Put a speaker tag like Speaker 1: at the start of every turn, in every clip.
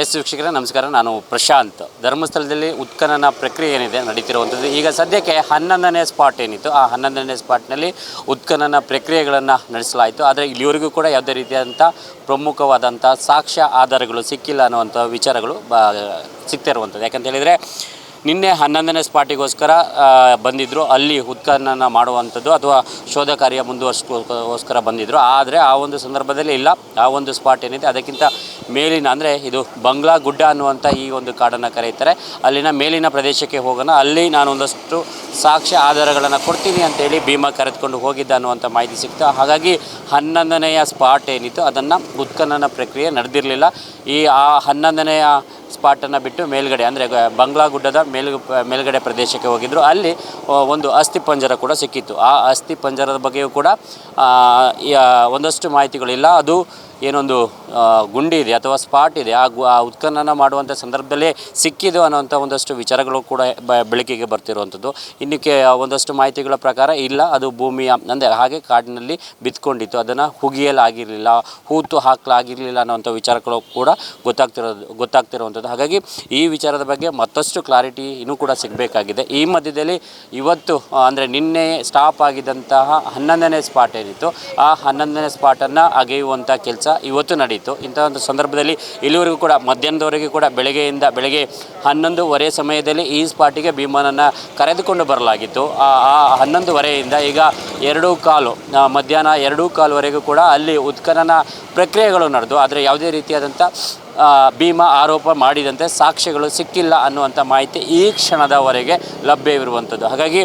Speaker 1: S ವೀಕ್ಷಕರೇ, ನಮಸ್ಕಾರ. ನಾನು ಪ್ರಶಾಂತ್. ಧರ್ಮಸ್ಥಳದಲ್ಲಿ ಉತ್ಖನನ ಪ್ರಕ್ರಿಯೆ ಏನಿದೆ, ನಡೀತಿರುವಂಥದ್ದು. ಈಗ ಸದ್ಯಕ್ಕೆ ಹನ್ನೊಂದನೇ ಸ್ಪಾಟ್ ಏನಿತ್ತು? ಆ ಹನ್ನೊಂದನೇ ಸ್ಪಾಟ್ನಲ್ಲಿ ಉತ್ಖನನ ಪ್ರಕ್ರಿಯೆಗಳನ್ನು ನಡೆಸಲಾಯಿತು. ಆದರೆ ಇಲ್ಲಿವರೆಗೂ ಕೂಡ ಯಾವುದೇ ರೀತಿಯಾದಂಥ ಪ್ರಮುಖವಾದಂಥ ಸಾಕ್ಷ್ಯ ಆಧಾರಗಳು ಸಿಕ್ಕಿಲ್ಲ ಅನ್ನುವಂಥ ವಿಚಾರಗಳು ಬ ಸಿಗ್ತಿರುವಂಥದ್ದು. ಯಾಕಂತ ಹೇಳಿದರೆ ನಿನ್ನೆ ಹನ್ನೊಂದನೇ ಸ್ಪಾಟಿಗೋಸ್ಕರ ಬಂದಿದ್ದರು ಅಲ್ಲಿ ಉತ್ಖನನ ಮಾಡುವಂಥದ್ದು ಅಥವಾ ಶೋಧ ಕಾರ್ಯ ಮುಂದುವರ್ಸ್ಕೋಸ್ಕರ ಬಂದಿದ್ದರು ಆದರೆ ಆ ಒಂದು ಸಂದರ್ಭದಲ್ಲಿ ಇಲ್ಲ. ಆ ಒಂದು ಸ್ಪಾಟ್ ಏನಿದೆ, ಅದಕ್ಕಿಂತ ಮೇಲಿನ, ಅಂದರೆ ಇದು ಬಂಗ್ಲಾ ಗುಡ್ಡ ಅನ್ನುವಂಥ ಈ ಒಂದು ಕಾಡನ್ನು ಕರೆಯುತ್ತಾರೆ. ಅಲ್ಲಿನ ಮೇಲಿನ ಪ್ರದೇಶಕ್ಕೆ ಹೋಗೋಣ. ಅಲ್ಲಿ ನಾನು ಒಂದಷ್ಟು ಸಾಕ್ಷ್ಯ ಆಧಾರಗಳನ್ನು ಕೊಡ್ತೀನಿ ಅಂತೇಳಿ ಭೀಮಾ ಕರೆದುಕೊಂಡು ಹೋಗಿದ್ದ ಅನ್ನುವಂಥ ಮಾಹಿತಿ ಸಿಕ್ತು. ಹಾಗಾಗಿ ಹನ್ನೊಂದನೆಯ ಸ್ಪಾಟ್ ಏನಿತ್ತು, ಅದನ್ನು ಉತ್ಖನನ ಪ್ರಕ್ರಿಯೆ ನಡೆದಿರಲಿಲ್ಲ. ಈ ಆ ಹನ್ನೊಂದನೆಯ ಸ್ಪಾಟನ್ನು ಬಿಟ್ಟು ಮೇಲ್ಗಡೆ, ಅಂದರೆ ಬಂಗ್ಲಾ ಗುಡ್ಡದ ಮೇಲ್ ಮೇಲ್ಗಡೆ ಪ್ರದೇಶಕ್ಕೆ ಹೋಗಿದ್ದರು ಅಲ್ಲಿ ಒಂದು ಅಸ್ಥಿ ಪಂಜರ ಕೂಡ ಸಿಕ್ಕಿತ್ತು. ಆ ಅಸ್ಥಿ ಪಂಜರದ ಬಗ್ಗೆಯೂ ಕೂಡ ಒಂದಷ್ಟು ಮಾಹಿತಿಗಳಿಲ್ಲ. ಅದು ಏನೊಂದು ಗುಂಡಿ ಇದೆ ಅಥವಾ ಸ್ಪಾಟ್ ಇದೆ, ಆ ಗು, ಆ ಉತ್ಖನನ ಮಾಡುವಂಥ ಸಂದರ್ಭದಲ್ಲೇ ಸಿಕ್ಕಿದ್ದು ಅನ್ನೋಂಥ ಒಂದಷ್ಟು ವಿಚಾರಗಳು ಕೂಡ ಬೆಳಕಿಗೆ ಬರ್ತಿರುವಂಥದ್ದು. ಇನ್ನಕ್ಕೆ ಒಂದಷ್ಟು ಮಾಹಿತಿಗಳ ಪ್ರಕಾರ ಇಲ್ಲ, ಅದು ಭೂಮಿಯ, ಅಂದರೆ ಹಾಗೆ ಕಾಡಿನಲ್ಲಿ ಬಿತ್ಕೊಂಡಿತ್ತು. ಅದನ್ನು ಹುಗಿಯಲಾಗಿರಲಿಲ್ಲ, ಹೂತು ಹಾಕಲಾಗಿರಲಿಲ್ಲ ಅನ್ನೋಂಥ ವಿಚಾರಗಳು ಕೂಡ ಗೊತ್ತಾಗ್ತಿರೋದು ಗೊತ್ತಾಗ್ತಿರುವಂಥದ್ದು. ಹಾಗಾಗಿ ಈ ವಿಚಾರದ ಬಗ್ಗೆ ಮತ್ತಷ್ಟು ಕ್ಲಾರಿಟಿ ಇನ್ನೂ ಕೂಡ ಸಿಗಬೇಕಾಗಿದೆ. ಈ ಮಧ್ಯದಲ್ಲಿ ಇವತ್ತು ಅಂದರೆ ನಿನ್ನೆ ಸ್ಟಾಪ್ ಆಗಿದ್ದಂತಹ ಹನ್ನೊಂದನೇ ಸ್ಪಾಟ್ ಏನಿತ್ತು, ಆ ಹನ್ನೊಂದನೇ ಸ್ಪಾಟನ್ನು ಅಗೆಯುವಂಥ ಕೆಲಸ ಇವತ್ತು ನಡೆಯಿತು. ಇಂಥ ಒಂದು ಸಂದರ್ಭದಲ್ಲಿ ಇಲ್ಲಿವರೆಗೂ ಕೂಡ, ಮಧ್ಯಾಹ್ನದವರೆಗೂ ಕೂಡ ಬೆಳಗ್ಗೆಯಿಂದ ಬೆಳಗ್ಗೆ ಹನ್ನೊಂದುವರೆ ಸಮಯದಲ್ಲಿ ಈ ಸ್ಪಾಟಿಗೆ ಭೀಮನನ್ನು ಕರೆದುಕೊಂಡು ಬರಲಾಗಿತ್ತು. ಆ ಹನ್ನೊಂದುವರೆಯಿಂದ ಈಗ ಎರಡೂ ಕಾಲು ಮಧ್ಯಾಹ್ನ ಎರಡೂ ಕಾಲುವರೆಗೂ ಕೂಡ ಅಲ್ಲಿ ಉತ್ಖನನ ಪ್ರಕ್ರಿಯೆಗಳು ನಡೆದು, ಆದರೆ ಯಾವುದೇ ರೀತಿಯಾದಂಥ ಭೀಮ ಆರೋಪ ಮಾಡಿದಂತೆ ಸಾಕ್ಷ್ಯಗಳು ಸಿಕ್ಕಿಲ್ಲ ಅನ್ನುವಂಥ ಮಾಹಿತಿ ಈ ಕ್ಷಣದವರೆಗೆ ಲಭ್ಯವಿರುವಂಥದ್ದು ಹಾಗಾಗಿ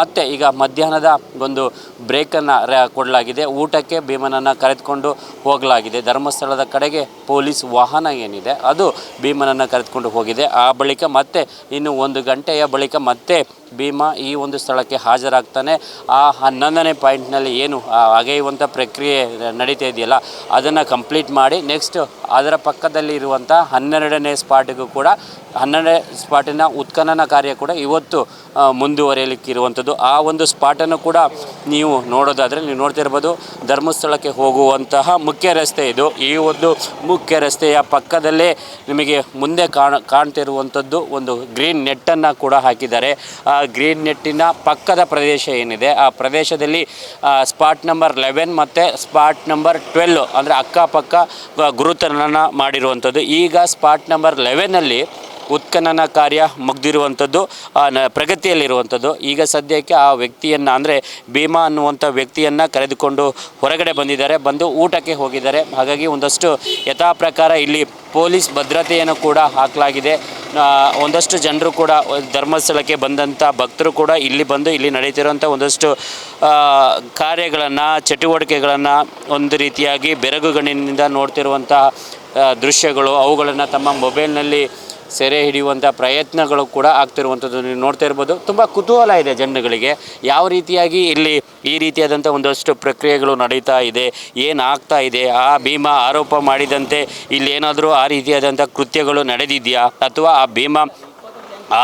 Speaker 1: ಮತ್ತೆ ಈಗ ಮಧ್ಯಾಹ್ನದ ಒಂದು ಬ್ರೇಕನ್ನು ಕೊಡಲಾಗಿದೆ. ಊಟಕ್ಕೆ ಭೀಮನನ್ನು ಕರೆದುಕೊಂಡು ಹೋಗಲಾಗಿದೆ. ಧರ್ಮಸ್ಥಳದ ಕಡೆಗೆ ಪೊಲೀಸ್ ವಾಹನ ಏನಿದೆ, ಅದು ಭೀಮನನ್ನು ಕರೆದುಕೊಂಡು ಹೋಗಿದೆ. ಆ ಬಳಿಕ ಮತ್ತೆ ಇನ್ನು ಒಂದು ಗಂಟೆಯ ಬಳಿಕ ಮತ್ತೆ ಭೀಮ ಈ ಒಂದು ಸ್ಥಳಕ್ಕೆ ಹಾಜರಾಗ್ತಾನೆ. ಆ ಹನ್ನೊಂದನೇ ಪಾಯಿಂಟ್ನಲ್ಲಿ ಏನು ಅಗೆಯುವಂಥ ಪ್ರಕ್ರಿಯೆ ನಡೀತಾ ಇದೆಯಲ್ಲ, ಅದನ್ನು ಕಂಪ್ಲೀಟ್ ಮಾಡಿ ನೆಕ್ಸ್ಟ್ ಅದರ ಪಕ್ಕದಲ್ಲಿ ಇರುವಂಥ ಹನ್ನೆರಡನೇ ಸ್ಪಾಟಿಗೂ ಕೂಡ, ಹನ್ನೆರಡನೇ ಸ್ಪಾಟಿನ ಉತ್ಖನನ ಕಾರ್ಯ ಕೂಡ ಇವತ್ತು ಮುಂದುವರಿಯಲಿಕ್ಕಿರುವಂಥದ್ದು. ಆ ಒಂದು ಸ್ಪಾಟನ್ನು ಕೂಡ ನೀವು ನೋಡೋದಾದರೆ, ನೀವು ನೋಡ್ತಿರ್ಬೋದು ಧರ್ಮಸ್ಥಳಕ್ಕೆ ಹೋಗುವಂತಹ ಮುಖ್ಯ ರಸ್ತೆ ಇದು. ಈ ಒಂದು ಮುಖ್ಯ ರಸ್ತೆಯ ಪಕ್ಕದಲ್ಲೇ ನಿಮಗೆ ಮುಂದೆ ಕಾಣ, ಕಾಣ್ತಿರುವಂಥದ್ದು ಒಂದು ಗ್ರೀನ್ ನೆಟ್ಟನ್ನು ಕೂಡ ಹಾಕಿದ್ದಾರೆ. ಗ್ರೀನ್ ನೆಟ್ಟಿನ ಪಕ್ಕದ ಪ್ರದೇಶ ಏನಿದೆ? ಆ ಪ್ರದೇಶದಲ್ಲಿ ಸ್ಪಾಟ್ ನಂಬರ್ ಲೆವೆನ್ ಮತ್ತು ಸ್ಪಾಟ್ ನಂಬರ್ ಟ್ವೆಲ್ ಅಂದರೆ ಅಕ್ಕಪಕ್ಕ ಗುರುತನನ ಮಾಡಿರುವಂಥದ್ದು. ಈಗ ಸ್ಪಾಟ್ ನಂಬರ್ ಲೆವೆನಲ್ಲಿ ಉತ್ಖನನ ಕಾರ್ಯ ಮುಗ್ದಿರುವಂಥದ್ದು ಪ್ರಗತಿಯಲ್ಲಿರುವಂಥದ್ದು. ಈಗ ಸದ್ಯಕ್ಕೆ ಆ ವ್ಯಕ್ತಿಯನ್ನು, ಅಂದರೆ ಭೀಮಾ ಅನ್ನುವಂಥ ವ್ಯಕ್ತಿಯನ್ನು ಕರೆದುಕೊಂಡು ಹೊರಗಡೆ ಬಂದಿದ್ದಾರೆ. ಬಂದು ಊಟಕ್ಕೆ ಹೋಗಿದ್ದಾರೆ. ಹಾಗಾಗಿ ಒಂದಷ್ಟು ಯಥಾ ಪ್ರಕಾರ ಇಲ್ಲಿ ಪೊಲೀಸ್ ಭದ್ರತೆಯನ್ನು ಕೂಡ ಹಾಕಲಾಗಿದೆ. ಒಂದಷ್ಟು ಜನರು ಕೂಡ, ಧರ್ಮಸ್ಥಳಕ್ಕೆ ಬಂದಂಥ ಭಕ್ತರು ಕೂಡ ಇಲ್ಲಿ ಬಂದು ಇಲ್ಲಿ ನಡೀತಿರುವಂಥ ಒಂದಷ್ಟು ಕಾರ್ಯಗಳನ್ನು, ಚಟುವಟಿಕೆಗಳನ್ನು ಒಂದು ರೀತಿಯಾಗಿ ಬೆರಗುಗಣ್ಣಿನಿಂದ ನೋಡ್ತಿರುವಂತಹ ದೃಶ್ಯಗಳು ಅವುಗಳನ್ನು ತಮ್ಮ ಮೊಬೈಲ್ನಲ್ಲಿ ಸೆರೆ ಹಿಡಿಯುವಂಥ ಪ್ರಯತ್ನಗಳು ಕೂಡ ಆಗ್ತಿರುವಂಥದ್ದು ನೀವು ನೋಡ್ತಾ ಇರ್ಬೋದು. ತುಂಬ ಕುತೂಹಲ ಇದೆ ಜನಗಳಿಗೆ. ಯಾವ ರೀತಿಯಾಗಿ ಇಲ್ಲಿ ಈ ರೀತಿಯಾದಂಥ ಒಂದಷ್ಟು ಪ್ರಕ್ರಿಯೆಗಳು ನಡೀತಾ ಇದೆ ಏನಾಗ್ತಾ ಇದೆ, ಆ ಭೀಮಾ ಆರೋಪ ಮಾಡಿದಂತೆ ಇಲ್ಲಿ ಏನಾದರೂ ಆ ರೀತಿಯಾದಂಥ ಕೃತ್ಯಗಳು ನಡೆದಿದೆಯಾ ಅಥವಾ ಆ ಭೀಮಾ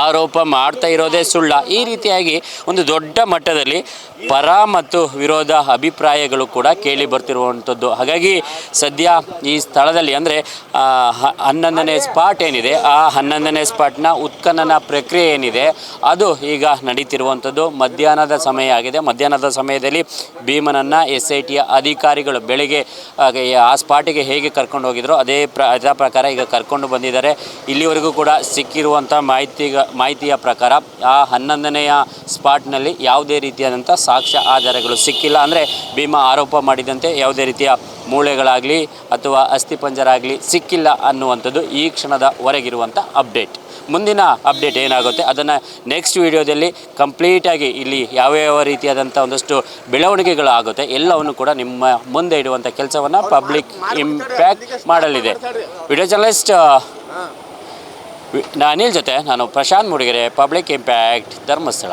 Speaker 1: ಆರೋಪ ಮಾಡ್ತಾ ಇರೋದೇ ಸುಳ್ಳ. ಈ ರೀತಿಯಾಗಿ ಒಂದು ದೊಡ್ಡ ಮಟ್ಟದಲ್ಲಿ ಪರ ಮತ್ತು ವಿರೋಧ ಅಭಿಪ್ರಾಯಗಳು ಕೂಡ ಕೇಳಿ ಬರ್ತಿರುವಂಥದ್ದು. ಹಾಗಾಗಿ ಸದ್ಯ ಈ ಸ್ಥಳದಲ್ಲಿ ಅಂದರೆ ಹನ್ನೊಂದನೇ ಸ್ಪಾಟ್ ಏನಿದೆ, ಆ ಹನ್ನೊಂದನೇ ಸ್ಪಾಟ್ನ ಉತ್ಖನನ ಪ್ರಕ್ರಿಯೆ ಏನಿದೆ, ಅದು ಈಗ ನಡೀತಿರುವಂಥದ್ದು. ಮಧ್ಯಾಹ್ನದ ಸಮಯ ಆಗಿದೆ. ಮಧ್ಯಾಹ್ನದ ಸಮಯದಲ್ಲಿ ಭೀಮನನ್ನು ಎಸ್ ಐ ಟಿಯ ಅಧಿಕಾರಿಗಳು ಬೆಳಗ್ಗೆ ಆ ಸ್ಪಾಟಿಗೆ ಹೇಗೆ ಕರ್ಕೊಂಡು ಹೋಗಿದ್ರು, ಅದೇ ಪ್ರ, ಅದೇ ಪ್ರಕಾರ ಈಗ ಕರ್ಕೊಂಡು ಬಂದಿದ್ದಾರೆ. ಇಲ್ಲಿವರೆಗೂ ಕೂಡ ಸಿಕ್ಕಿರುವಂಥ ಮಾಹಿತಿ ಮಾಹಿತಿಯ ಪ್ರಕಾರ ಆ ಹನ್ನೊಂದನೆಯ ಸ್ಪಾಟ್ನಲ್ಲಿ ಯಾವುದೇ ರೀತಿಯಾದಂಥ ಸಾಕ್ಷ್ಯ ಆಧಾರಗಳು ಸಿಕ್ಕಿಲ್ಲ ಅಂದರೆ ಭೀಮಾ ಆರೋಪ ಮಾಡಿದಂತೆ ಯಾವುದೇ ರೀತಿಯ ಮೂಳೆಗಳಾಗಲಿ ಅಥವಾ ಅಸ್ಥಿಪಂಜರಾಗಲಿ ಸಿಕ್ಕಿಲ್ಲ ಅನ್ನುವಂಥದ್ದು ಈ ಕ್ಷಣದ ಹೊರಗಿರುವಂಥ ಅಪ್ಡೇಟ್. ಮುಂದಿನ ಅಪ್ಡೇಟ್ ಏನಾಗುತ್ತೆ ಅದನ್ನು ನೆಕ್ಸ್ಟ್ ವಿಡಿಯೋದಲ್ಲಿ ಕಂಪ್ಲೀಟಾಗಿ ಇಲ್ಲಿ ಯಾವ ಯಾವ ರೀತಿಯಾದಂಥ ಒಂದಷ್ಟು ಬೆಳವಣಿಗೆಗಳು ಆಗುತ್ತೆ ಎಲ್ಲವನ್ನು ಕೂಡ ನಿಮ್ಮ ಮುಂದೆ ಇಡುವಂಥ ಕೆಲಸವನ್ನು ಪಬ್ಲಿಕ್ ಇಂಪ್ಯಾಕ್ಟ್ ಮಾಡಲಿದೆ. ವಿಡಿಯೋ ಜರ್ನಲಿಸ್ಟ್ ಅನಿಲ್ ಜೊತೆ ನಾನು ಪ್ರಶಾಂತ್ ಮುಡಿಗೆರೆ ಪಬ್ಲಿಕ್ ಇಂಪ್ಯಾಕ್ಟ್ ಧರ್ಮಸ್ಥಳ.